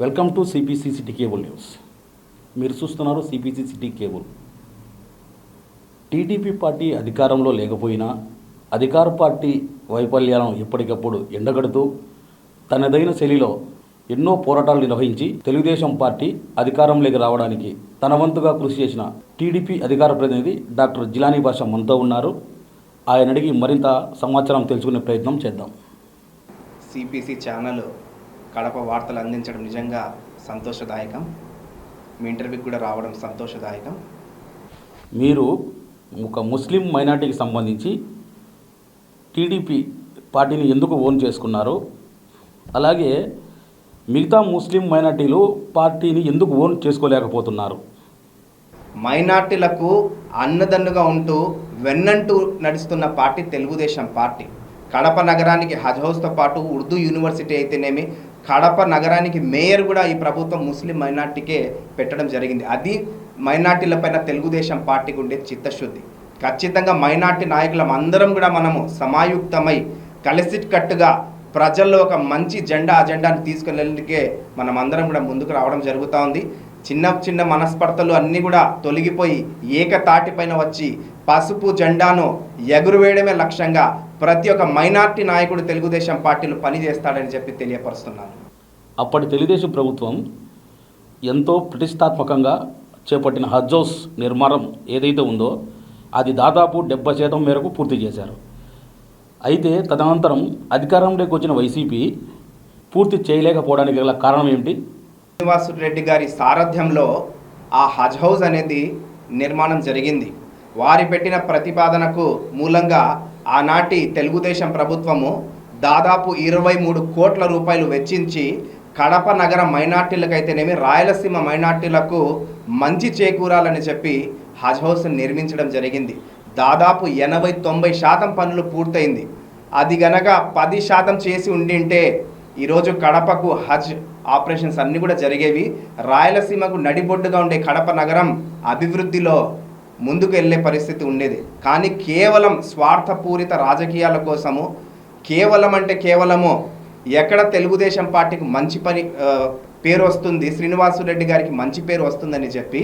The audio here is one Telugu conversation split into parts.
Welcome to CPC city cable news మీరు చూస్తున్నారు CPC city cable TDP party అధికారంలో లేకపోయినా అధికార పార్టీ వైఫల్యాలను ఎప్పటికప్పుడు ఎండగడుతూ తనదైన శైలిలో ఎన్నో పోరాటాలు నిర్వహించి తెలుగుదేశం పార్టీ అధికారంలోకి రావడానికి తన వంతుగా కృషి చేసిన టీడీపీ అధికార ప్రతినిధి డాక్టర్ జిలానీ భాష మనతో ఉన్నారు. ఆయన అడిగి మరింత సమాచారం తెలుసుకునే ప్రయత్నం చేద్దాం. సిపిసి ఛానల్ కడప వార్తలు అందించడం నిజంగా సంతోషదాయకం. మీ ఇంటర్వ్యూకి కూడా రావడం సంతోషదాయకం. మీరు ఒక ముస్లిం మైనార్టీకి సంబంధించి టీడీపీ పార్టీని ఎందుకు ఓన్ చేసుకున్నారు అలాగే మిగతా ముస్లిం మైనార్టీలు పార్టీని ఎందుకు ఓన్ చేసుకోలేకపోతున్నారు మైనార్టీలకు అన్నదన్నుగా ఉంటూ వెన్నంటూ నడుస్తున్న పార్టీ తెలుగుదేశం పార్టీ. కడప నగరానికి హజ్ హౌస్తో పాటు ఉర్దూ యూనివర్సిటీ అయితేనేమి కడప నగరానికి మేయర్ కూడా ఈ ప్రభుత్వం ముస్లిం మైనార్టీకే పెట్టడం జరిగింది. అది మైనార్టీలపైన తెలుగుదేశం పార్టీకి ఉండే చిత్తశుద్ధి. ఖచ్చితంగా మైనార్టీ నాయకులం అందరం కూడా మనము సమాయుక్తమై కలిసికట్టుగా ప్రజల్లో ఒక మంచి జెండా అజెండాను తీసుకెళ్ళడానికి మనం అందరం కూడా ముందుకు రావడం జరుగుతూ ఉంది. చిన్న చిన్న మనస్పర్ధలు అన్నీ కూడా తొలగిపోయి ఏకతాటిపైన వచ్చి పసుపు జెండాను ఎగురువేయడమే లక్ష్యంగా ప్రతి ఒక్క మైనార్టీ నాయకుడు తెలుగుదేశం పార్టీలు పనిచేస్తాడని చెప్పి తెలియపరుస్తున్నాను అప్పటి తెలుగుదేశం ప్రభుత్వం ఎంతో ప్రతిష్టాత్మకంగా చేపట్టిన హజ్ హౌస్ నిర్మాణం ఏదైతే ఉందో అది దాదాపు డెబ్బై శాతం మేరకు పూర్తి చేశారు. అయితే తదనంతరం అధికారంలోకి వచ్చిన వైసీపీ పూర్తి చేయలేకపోవడానికి గల కారణం ఏమిటి? శ్రీనివాసు రెడ్డి గారి సారథ్యంలో ఆ హజ్ హౌస్ అనేది నిర్మాణం జరిగింది. వారి పెట్టిన ప్రతిపాదనకు మూలంగా ఆనాటి తెలుగుదేశం ప్రభుత్వము దాదాపు ఇరవై మూడు కోట్ల రూపాయలు వెచ్చించి కడప నగర మైనార్టీలకైతేనేమి రాయలసీమ మైనార్టీలకు మంచి చేకూరాలని చెప్పి హజ్ హౌస్ నిర్మించడం జరిగింది. దాదాపు ఎనభై తొంభై శాతం పనులు పూర్తయింది. అది గనక పది శాతం చేసి ఉండింటే ఈరోజు కడపకు హజ్ ఆపరేషన్స్ అన్నీ కూడా జరిగేవి. రాయలసీమకు నడిబొడ్డుగా ఉండే కడప నగరం అభివృద్ధిలో ముందుకు వెళ్ళే పరిస్థితి ఉండేది. కానీ కేవలం స్వార్థపూరిత రాజకీయాల కోసము కేవలం అంటే కేవలము ఎక్కడ తెలుగుదేశం పార్టీకి మంచి పని పేరు వస్తుంది శ్రీనివాసు రెడ్డి గారికి మంచి పేరు వస్తుందని చెప్పి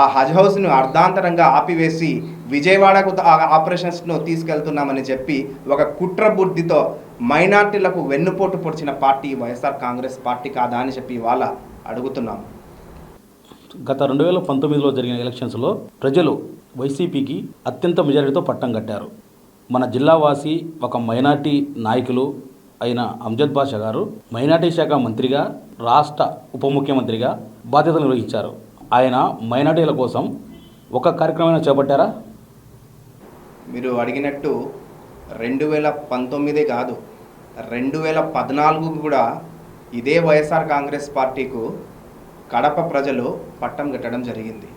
ఆ హజ్ హౌస్ను అర్ధాంతరంగా ఆపివేసి విజయవాడకు ఆ ఆపరేషన్స్ను తీసుకెళ్తున్నామని చెప్పి ఒక కుట్ర బుద్ధితో మైనార్టీలకు వెన్నుపోటు పొడిచిన పార్టీ వైఎస్ఆర్ కాంగ్రెస్ పార్టీ కాదా అని చెప్పి ఇవాళ అడుగుతున్నాం. గత రెండు వేల పంతొమ్మిదిలో జరిగిన ఎలక్షన్స్లో ప్రజలు వైసీపీకి అత్యంత మెజారిటీతో పట్టం కట్టారు. మన జిల్లావాసి ఒక మైనార్టీ నాయకులు అయిన అంజద్ బాషా గారు మైనార్టీ శాఖ మంత్రిగా రాష్ట్ర ఉప ముఖ్యమంత్రిగా బాధ్యతలు నిర్వహించారు. ఆయన మైనార్టీల కోసం ఒక కార్యక్రమం చేపట్టారా? మీరు అడిగినట్టు రెండు వేల పంతొమ్మిదే కాదు రెండు వేల పద్నాలుగు కూడా ఇదే వైఎస్ఆర్ కాంగ్రెస్ పార్టీకు కడప ప్రజలు పట్టం కట్టడం జరిగింది.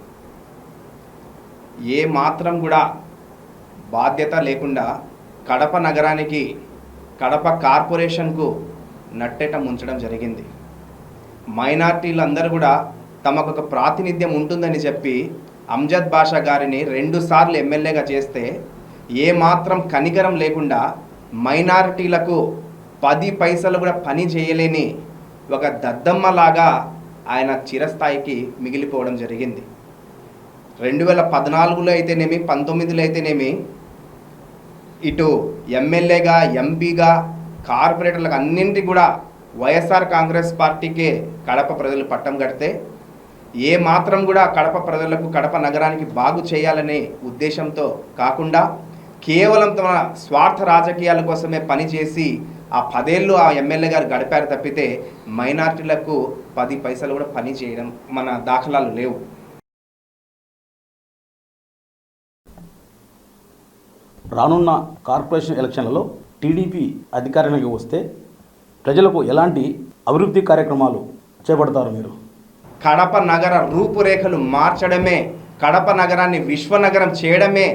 ఏ మాత్రం కూడా బాధ్యత లేకుండా కడప నగరానికి కడప కార్పొరేషన్కు నట్టేట ముంచడం జరిగింది. మైనార్టీలందరూ కూడా తమకు ఒక ప్రాతినిధ్యం ఉంటుందని చెప్పి అంజద్ బాషా గారిని రెండుసార్లు ఎమ్మెల్యేగా చేస్తే ఏ మాత్రం కనికరం లేకుండా మైనారిటీలకు పది పైసలు కూడా పని చేయలేని ఒక దద్దమ్మలాగా ఆయన చిరస్థాయికి మిగిలిపోవడం జరిగింది. రెండు వేల పద్నాలుగులో అయితేనేమి పంతొమ్మిదిలో అయితేనేమి ఇటు ఎమ్మెల్యేగా ఎంపీగా కార్పొరేటర్లకు అన్నింటి కూడా వైఎస్ఆర్ కాంగ్రెస్ పార్టీకే కడప ప్రజలు పట్టం కడితే ఏ మాత్రం కూడా కడప ప్రజలకు కడప నగరానికి బాగు చేయాలనే ఉద్దేశంతో కాకుండా కేవలం తమ స్వార్థ రాజకీయాల కోసమే పనిచేసి ఆ పదేళ్ళు ఆ ఎమ్మెల్యే గారు గడిపారు తప్పితే మైనార్టీలకు పది పైసలు కూడా పని చేయడం మన దాఖలాలు లేవు. రానున్న కార్పొరేషన్ ఎలక్షన్లలో టీడీపీ అధికారానికి వస్తే ప్రజలకు ఎలాంటి అభివృద్ధి కార్యక్రమాలు చేపడతారు మీరు? కడప నగర రూపురేఖలు మార్చడమే కడప నగరాన్ని విశ్వనగరం చేయడమే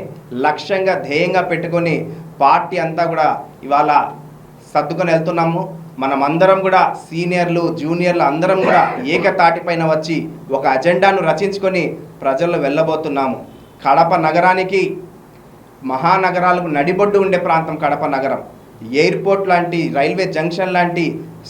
లక్ష్యంగా ధ్యేయంగా పెట్టుకొని పార్టీ అంతా కూడా ఇవాళ సర్దుకొని వెళ్తున్నాము. మనమందరం కూడా సీనియర్లు జూనియర్లు అందరం కూడా ఏకతాటిపైన వచ్చి ఒక అజెండాను రచించుకొని ప్రజల్లో వెళ్ళబోతున్నాము. కడప నగరానికి మహానగరాలకు నడిబొడ్డు ఉండే ప్రాంతం కడప నగరం. ఎయిర్పోర్ట్ లాంటి రైల్వే జంక్షన్ లాంటి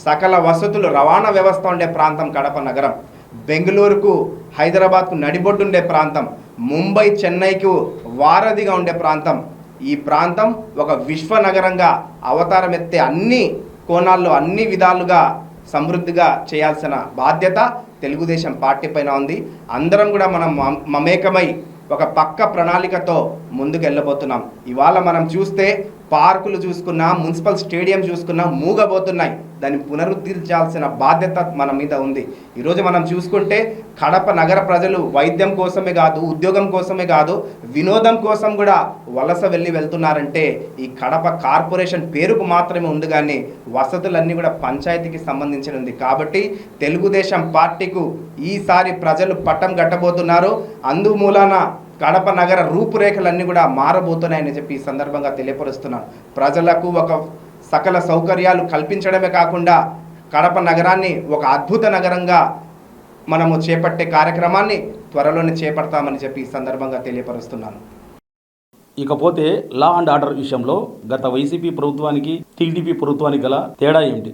సకల వసతులు రవాణా వ్యవస్థ ఉండే ప్రాంతం కడప నగరం. బెంగళూరుకు హైదరాబాద్కు నడిబొడ్డు ఉండే ప్రాంతం ముంబై చెన్నైకు వారధిగా ఉండే ప్రాంతం. ఈ ప్రాంతం ఒక విశ్వనగరంగా అవతారం ఎత్తే అన్ని కోణాల్లో అన్ని విధాలుగా సమృద్ధిగా చేయాల్సిన బాధ్యత తెలుగుదేశం పార్టీ పైన ఉంది. అందరం కూడా మనం మమేకమై ఒక పక్క ప్రణాళికతో ముందుకు వెళ్ళబోతున్నాం ఇవాళ మనం చూస్తే పార్కులు చూసుకున్నా మున్సిపల్ స్టేడియం చూసుకున్నా మూగబోతున్నాయి. దాన్ని పునరుద్ధరించాల్సిన బాధ్యత మన మీద ఉంది. ఈరోజు మనం చూసుకుంటే కడప నగర ప్రజలు వైద్యం కోసమే కాదు ఉద్యోగం కోసమే కాదు వినోదం కోసం కూడా వలస వెళ్ళి వెళ్తున్నారంటే ఈ కడప కార్పొరేషన్ పేరుకు మాత్రమే ఉంది కానీ వసతులన్నీ కూడా పంచాయతీకి సంబంధించినది కాబట్టి తెలుగుదేశం పార్టీకు ఈసారి ప్రజలు పట్టం కట్టబోతున్నారు. అందుమూలాన కడప నగర రూపురేఖలన్నీ కూడా మారబోతున్నాయని చెప్పి ఈ సందర్భంగా తెలియపరుస్తున్నాను. ప్రజలకు ఒక సకల సౌకర్యాలు కల్పించడమే కాకుండా కడప నగరాన్ని ఒక అద్భుత నగరంగా మనము చేపట్టే కార్యక్రమాన్ని త్వరలోనే చేపడతామని చెప్పి ఈ సందర్భంగా తెలియపరుస్తున్నాను. ఇకపోతే లా అండ్ ఆర్డర్ విషయంలో గత వైసీపీ ప్రభుత్వానికి టీడీపీ ప్రభుత్వానికి గల తేడా ఏమిటి?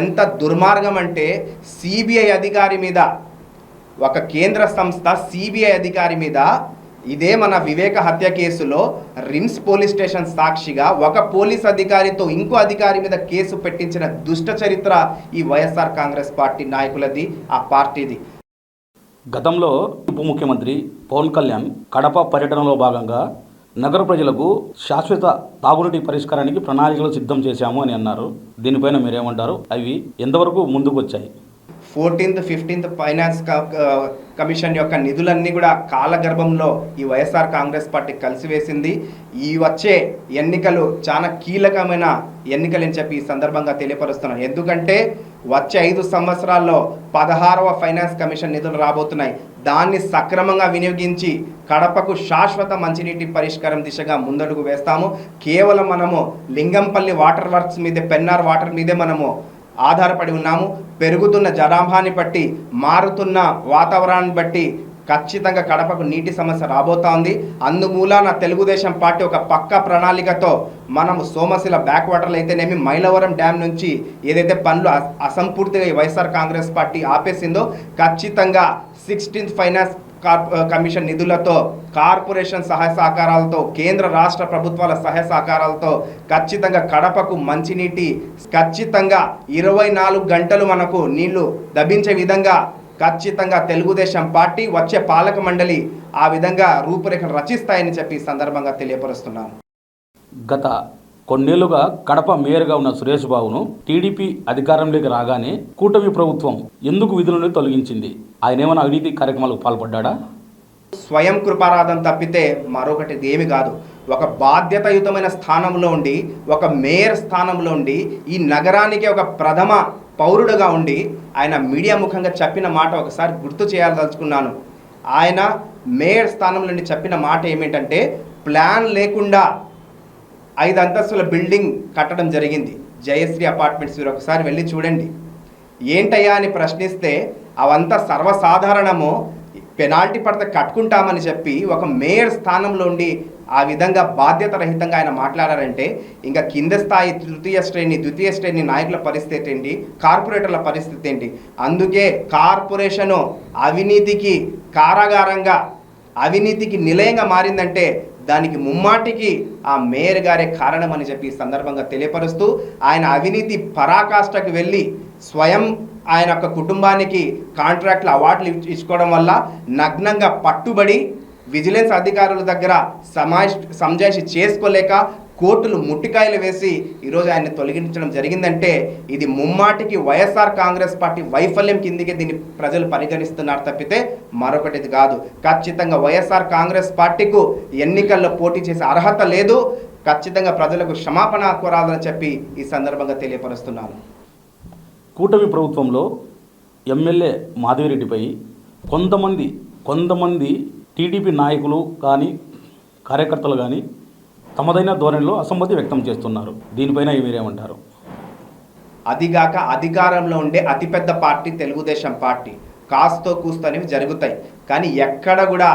ఎంత దుర్మార్గం అంటే సిబిఐ అధికారి మీద ఒక కేంద్ర సంస్థ సిబిఐ అధికారి మీద ఇదే మన వివేక హత్య కేసులో రిమ్స్ పోలీస్ స్టేషన్ సాక్షిగా ఒక పోలీస్ అధికారితో ఇంకో అధికారి మీద కేసు పెట్టించిన దుష్ట చరిత్ర ఈ వైఎస్ఆర్ కాంగ్రెస్ పార్టీ నాయకులది ఆ పార్టీది. గతంలో ఉప ముఖ్యమంత్రి పవన్ కళ్యాణ్ కడప పర్యటనలో భాగంగా నగర ప్రజలకు శాశ్వత తాగునీటి పరిష్కారానికి ప్రణాళికలు సిద్ధం చేశాము అని అన్నారు. దీనిపైన మీరేమంటారు? అవి ఎంతవరకు ముందుకు వచ్చాయి ఫోర్టీన్త్ ఫిఫ్టీన్త్ ఫైనాన్స్ క- కమిషన్ యొక్క నిధులన్నీ కూడా కాలగర్భంలో ఈ వైఎస్ఆర్ కాంగ్రెస్ పార్టీ కలిసివేసింది. ఈ వచ్చే ఎన్నికలు చాలా కీలకమైన ఎన్నికలు అని చెప్పి ఈ సందర్భంగా తెలియపరుస్తున్నాను. ఎందుకంటే వచ్చే ఐదు సంవత్సరాల్లో పదహారవ ఫైనాన్స్ కమిషన్ నిధులు రాబోతున్నాయి. దాన్ని సక్రమంగా వినియోగించి కడపకు శాశ్వత మంచినీటి పరిష్కారం దిశగా ముందడుగు వేస్తాము. కేవలం మనము లింగంపల్లి వాటర్ వర్క్స్ మీదే పెన్నార్ వాటర్ మీదే మనము ఆధారపడి ఉన్నాము. పెరుగుతున్న జనాభాని బట్టి మారుతున్న వాతావరణాన్ని బట్టి ఖచ్చితంగా కడపకు నీటి సమస్య రాబోతా ఉంది. అందుమూలాన తెలుగుదేశం పార్టీ ఒక పక్క ప్రణాళికతో మనము సోమశిల బ్యాక్ వాటర్లు అయితేనేమి మైలవరం డ్యామ్ నుంచి ఏదైతే పనులు అస- అసంపూర్తిగా వైఎస్ఆర్ కాంగ్రెస్ పార్టీ ఆపేసిందో ఖచ్చితంగా సిక్స్టీన్త్ ఫైనాన్స్ కమిషన్ నిధులతో కార్పొరేషన్ సహాయ సహకారాలతో కేంద్ర రాష్ట్ర ప్రభుత్వాల సహాయ సహకారాలతో ఖచ్చితంగా కడపకు మంచినీటి ఖచ్చితంగా ఇరవై నాలుగు గంటలు మనకు నీళ్ళు లభించే విధంగా ఖచ్చితంగా తెలుగుదేశం పార్టీ వచ్చే పాలక మండలి ఆ విధంగా రూపురేఖలు రచిస్తాయని చెప్పి సందర్భంగా తెలియపరుస్తున్నాను గత కొన్నేళ్ళుగా కడప మేయర్గా ఉన్న సురేష్ బాబును టీడీపీ అధికారంలోకి రాగానే కూటమి ప్రభుత్వం ఎందుకు విధులను తొలగించింది? ఆయన ఏమైనా అవినీతి కార్యక్రమాలకు పాల్పడ్డా స్వయం కృపారాధం తప్పితే మరొకటి ఏమి కాదు. ఒక బాధ్యతయుతమైన స్థానంలో ఉండి ఒక మేయర్ స్థానంలో ఉండి ఈ నగరానికి ఒక ప్రథమ పౌరుడుగా ఉండి ఆయన మీడియా ముఖంగా చెప్పిన మాట ఒకసారి గుర్తు చేయాలదలుచుకున్నాను. ఆయన మేయర్ స్థానంలో నుండి చెప్పిన మాట ఏమిటంటే ప్లాన్ లేకుండా ఐదు అంతస్తుల బిల్డింగ్ కట్టడం జరిగింది. జయశ్రీ అపార్ట్మెంట్స్ మీరు ఒకసారి వెళ్ళి చూడండి. ఏంటయ్యా అని ప్రశ్నిస్తే అవంతా సర్వసాధారణము పెనాల్టీ పడితే కట్టుకుంటామని చెప్పి ఒక మేయర్ స్థానంలో ఉండి ఆ విధంగా బాధ్యత రహితంగా ఆయన మాట్లాడారంటే ఇంకా కింద స్థాయి తృతీయ శ్రేణి ద్వితీయ శ్రేణి నాయకుల పరిస్థితి ఏంటి? కార్పొరేటర్ల పరిస్థితి ఏంటి? అందుకే కార్పొరేషను అవినీతికి కారాగారంగా అవినీతికి నిలయంగా మారిందంటే దానికి ముమ్మాటికి ఆ మేయర్ గారే కారణం అని చెప్పి సందర్భంగా తెలియపరుస్తూ ఆయన అవినీతి పరాకాష్ఠకు వెళ్ళి స్వయం ఆయన యొక్క కుటుంబానికి కాంట్రాక్ట్లు అవార్డులు ఇచ్చుకోవడం వల్ల నగ్నంగా పట్టుబడి విజిలెన్స్ అధికారుల దగ్గర సమాజ్ సంజాయిషి చేసుకోలేక కోర్టులు ముట్టికాయలు వేసి ఈరోజు ఆయన్ని తొలగించడం జరిగిందంటే ఇది ముమ్మాటికి వైఎస్ఆర్ కాంగ్రెస్ పార్టీ వైఫల్యం కిందికి దీన్ని ప్రజలు పరిగణిస్తున్నారు తప్పితే మరొకటిది కాదు. ఖచ్చితంగా వైఎస్ఆర్ కాంగ్రెస్ పార్టీకు ఎన్నికల్లో పోటీ చేసే అర్హత లేదు. ఖచ్చితంగా ప్రజలకు క్షమాపణ కోరాలని చెప్పి ఈ సందర్భంగా తెలియపరుస్తున్నాను. కూటమి ప్రభుత్వంలో ఎమ్మెల్యే మాధవిరెడ్డిపై కొంతమంది కొంతమంది టీడీపీ నాయకులు కానీ కార్యకర్తలు కానీ తమదైన ధోరణిలో అసమ్మతి వ్యక్తం చేస్తున్నారు. దీనిపైన మీరేమంటారు? అదిగాక అధికారంలో ఉండే అతిపెద్ద పార్టీ తెలుగుదేశం పార్టీ. కాస్తో కూస్తో అనేవి జరుగుతాయి. కానీ ఎక్కడ కూడా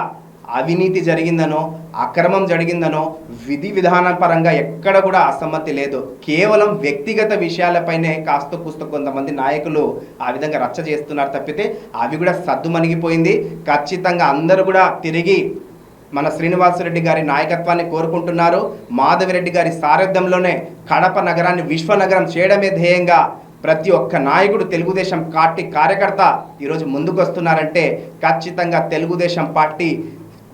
అవినీతి జరిగిందనో అక్రమం జరిగిందనో విధి విధాన పరంగా ఎక్కడ కూడా అసమ్మతి లేదు. కేవలం వ్యక్తిగత విషయాలపైనే కాస్త కూస్త కొంతమంది నాయకులు ఆ విధంగా రచ్చ చేస్తున్నారు తప్పితే అవి కూడా సద్దుమణిగిపోయింది. ఖచ్చితంగా అందరూ కూడా తిరిగి మన శ్రీనివాసరెడ్డి గారి నాయకత్వాన్ని కోరుకుంటున్నారు. మాధవిరెడ్డి గారి సారథ్యంలోనే కడప నగరాన్ని విశ్వనగరం చేయడమే ధ్యేయంగా ప్రతి ఒక్క నాయకుడు తెలుగుదేశం పార్టీ కార్యకర్త ఈరోజు ముందుకు వస్తున్నారంటే ఖచ్చితంగా తెలుగుదేశం పార్టీ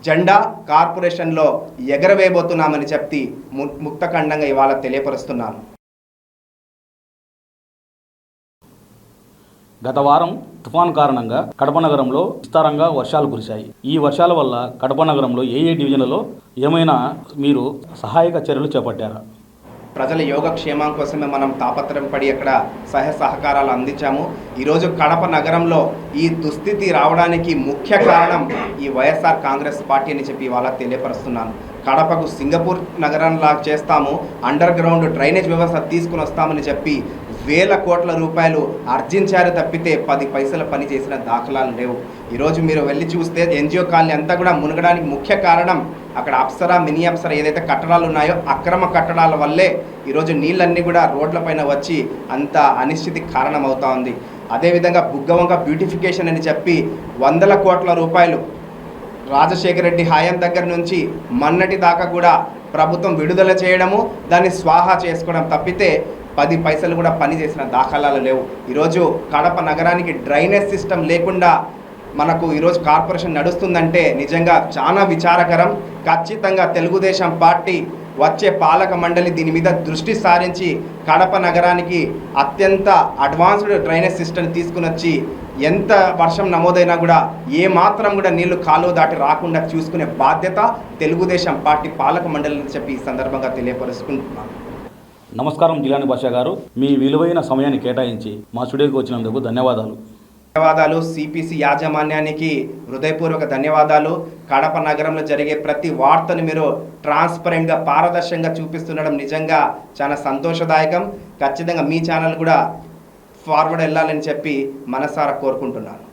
జెండా కార్పొరేషన్లో ఎగరవేయబోతున్నామని చెప్తి ము- ముక్తఖండంగా ఇవాళ తెలియపరుస్తున్నాను. గత వారం తుఫాన్ కారణంగా కడప నగరంలో విస్తారంగా వర్షాలు కురిశాయి. ఈ వర్షాల వల్ల కడప నగరంలో ఏ ఏ డివిజన్లలో ఏమైనా మీరు సహాయక చర్యలు చేపట్టారా? ప్రజల యోగక్షేమం కోసమే మనం తాపత్రయం పడి అక్కడ సహాయ సహకారాలు అందించాము. ఈరోజు కడప నగరంలో ఈ దుస్థితి రావడానికి ముఖ్య కారణం ఈ వైఎస్ఆర్ కాంగ్రెస్ పార్టీ అని చెప్పి ఇవాళ తెలియపరుస్తున్నాను. కడపకు సింగపూర్ నగరంలా చేస్తాము. అండర్ గ్రౌండ్ డ్రైనేజ్ వ్యవస్థ తీసుకుని వస్తామని చెప్పి వేల కోట్ల రూపాయలు ఆర్జించారు తప్పితే పది పైసల పని చేసిన దాఖలాలు లేవు. ఈరోజు మీరు వెళ్ళి చూస్తే ఎన్జిఓ కాలనీ అంతా కూడా మునగడానికి ముఖ్య కారణం అక్కడ అప్సరా మినీ అప్సరా ఏదైతే కట్టడాలు ఉన్నాయో అక్రమ కట్టడాల వల్లే ఈరోజు నీళ్ళన్నీ కూడా రోడ్లపైన వచ్చి అంత అనిశ్చితి కారణమవుతా ఉంది. అదేవిధంగా బుగ్గవంగ బ్యూటిఫికేషన్ అని చెప్పి వందల కోట్ల రూపాయలు రాజశేఖర రెడ్డి హాయం దగ్గర నుంచి మన్నటి దాకా కూడా ప్రభుత్వం విడుదల చేయడము దాన్ని స్వాహా చేసుకోవడం తప్పితే పది పైసలు కూడా పని చేసిన దాఖలాలు లేవు. ఈరోజు కడప నగరానికి డ్రైనేజ్ సిస్టమ్ లేకుండా మనకు ఈరోజు కార్పొరేషన్ నడుస్తుందంటే నిజంగా చాలా విచారకరం. ఖచ్చితంగా తెలుగుదేశం పార్టీ వచ్చే పాలక మండలి దీని మీద దృష్టి సారించి కడప నగరానికి అత్యంత అడ్వాన్స్డ్ డ్రైనేజ్ సిస్టమ్ తీసుకుని వచ్చి ఎంత వర్షం నమోదైనా కూడా ఏ మాత్రం కూడా నీళ్ళు కాలువ దాటి రాకుండా చూసుకునే బాధ్యత తెలుగుదేశం పార్టీ పాలక మండలి చెప్పి ఈ సందర్భంగా తెలియపరుచుకుంటున్నాను. నమస్కారం జిలాని భాషా గారు. మీ విలువైన సమయాన్ని కేటాయించి మా స్టూడియోకి వచ్చినందుకు ధన్యవాదాలు. ధన్యవాదాలు. సిపిసి యాజమాన్యానికి హృదయపూర్వక ధన్యవాదాలు. కడప నగరంలో జరిగే ప్రతి వార్తను మీరు ట్రాన్స్పరెంట్గా పారదర్శకంగా చూపిస్తుండడం నిజంగా చాలా సంతోషదాయకం. ఖచ్చితంగా మీ ఛానల్ కూడా ఫార్వర్డ్ వెళ్ళాలని చెప్పి మనసారా కోరుకుంటున్నాను.